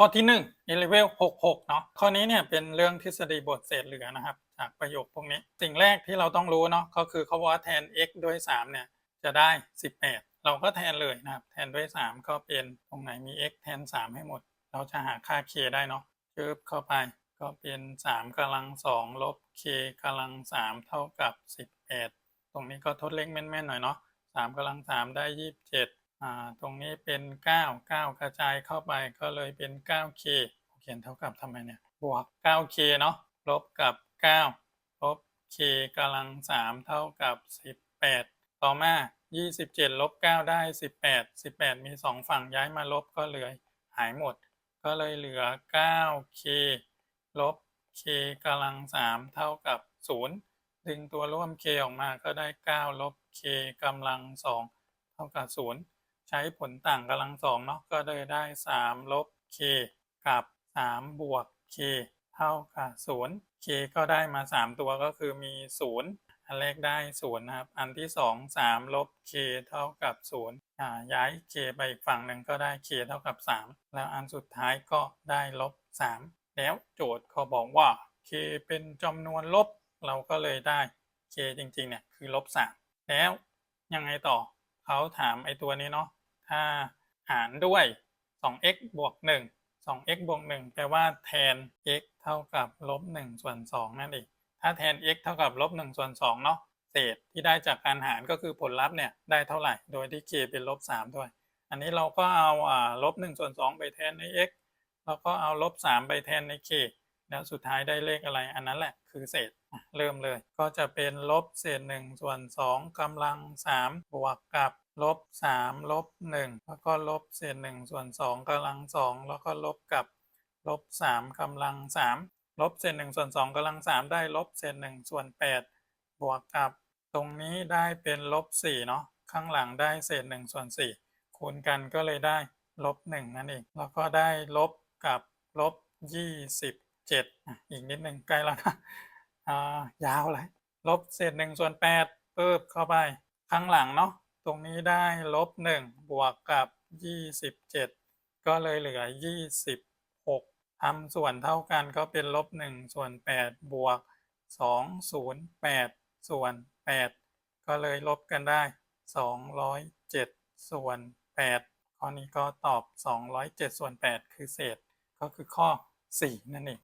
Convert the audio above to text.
ข้อที่หนึ่ง e level 66 เนาะข้อนี้เนี่ยเป็นเรื่องทฤษฎีบทเศษเหลือนะครับ จากประโยคพวกนี้ สิ่งแรกที่เราต้องรู้เนาะก็คือเขาบอกว่าแทน x ด้วย 3 เนี่ยจะได้ 18 เราก็แทนเลยนะครับ แทนด้วย 3 ก็เป็นตรงไหนมี x แทน 3 ให้หมด เราจะหาค่า k ได้เนาะจึบเข้าไปก็เป็น 3กำลัง2ลบ k กำลัง 3 เท่ากับ 18 ตรงนี้ก็ทดเลขแม่นๆหน่อยเนาะ3กำลัง 3 ได้ 27 ตรงนี้เป็น 9 9 กระจายเข้าไปก็เลยเป็น 9k เขียนเท่ากับทำไมเนี่ย บวก 9k เนาะลบกับ 9 ลบ k กำลัง 3 เท่ากับ 18 ต่อมา 27 ลบ 9 ได้ 18 18 มี 2 ฝั่งย้ายมาลบก็เหลือหายหมด ก็เลยเหลือ 9k ลบ k กำลัง 3 เท่ากับ 0 ดึงตัวร่วม k ออกมาก็ได้ 9 ลบ k กำลัง 2 เท่ากับ 0 ใช้ผลต่างกำลัง2เนาะก็เลยได้3ลบ k กับ 3 บวก k เท่ากับ0 k ก็ได้มา 3 ตัวก็คือมี 0 อันแรกได้0นะครับ อันที่ 2 3 ลบ k เท่ากับ0อ่าย้าย k ไปอีกฝั่งหนึ่งก็ได้ k เท่ากับ 3 แล้วอันสุดท้ายก็ได้ลบ 3 แล้วโจทย์เขาบอกว่า k เป็นจำนวนลบ เราก็เลยได้ k จริงๆเนี่ยคือลบ 3 แล้วยังไงต่อเขาถามไอตัวนี้เนาะ ถ้าหารด้วย 2x บวก 1 2x บวก 1 แปลว่าแทน x เท่ากับลบ1ส่วน2นั่นเอง ถ้าแทน x เท่ากับลบ1ส่วน2เนาะ เศษที่ได้จากการหารก็คือผลลัพธ์เนี่ยได้เท่าไหร่ โดยที่ k เป็นลบ3ด้วย อันนี้เราก็เอาลบ1ส่วน2ไปแทนใน x แล้วก็เอาลบ3ไปแทนใน k แล้วสุดท้ายได้เลขอะไร อันนั้นแหละคือเศษ เริ่มเลย ก็จะเป็นลบเศษ1ส่วน2กำลัง3บวกกับ ลบ3ลบ1แล้วก็ลบเศษ1ส่วน2กำลัง2แล้วก็ลบกับลบ3กำลัง3ลบเศษ1ส่วน2กำลัง3ได้ลบเศษ1ส่วน8บวกกับ ตรงนี้ได้เป็นลบ4เนาะข้างหลังได้เศษ1ส่วน4คูณกันก็เลยได้ลบ1นั่นเองแล้วก็ได้ลบกับลบ27อะอีกนิดหนึ่งใกล้แล้วนะอ่ายาวเลยลบเศษ1ส่วน8ปึ๊บเข้าไปข้างหลังเนาะ ตรงนี้ได้ลบ1บวกกับ27ก็เลยเหลือ26ทำส่วนเท่ากันก็เป็นลบ1ส่วน8บวก2 0 8ส่วน8ก็เลยลบกันได้207ส่วน8ข้อนี้ก็ตอบ207ส่วน8คือเศษก็คือข้อ4นั่นเอง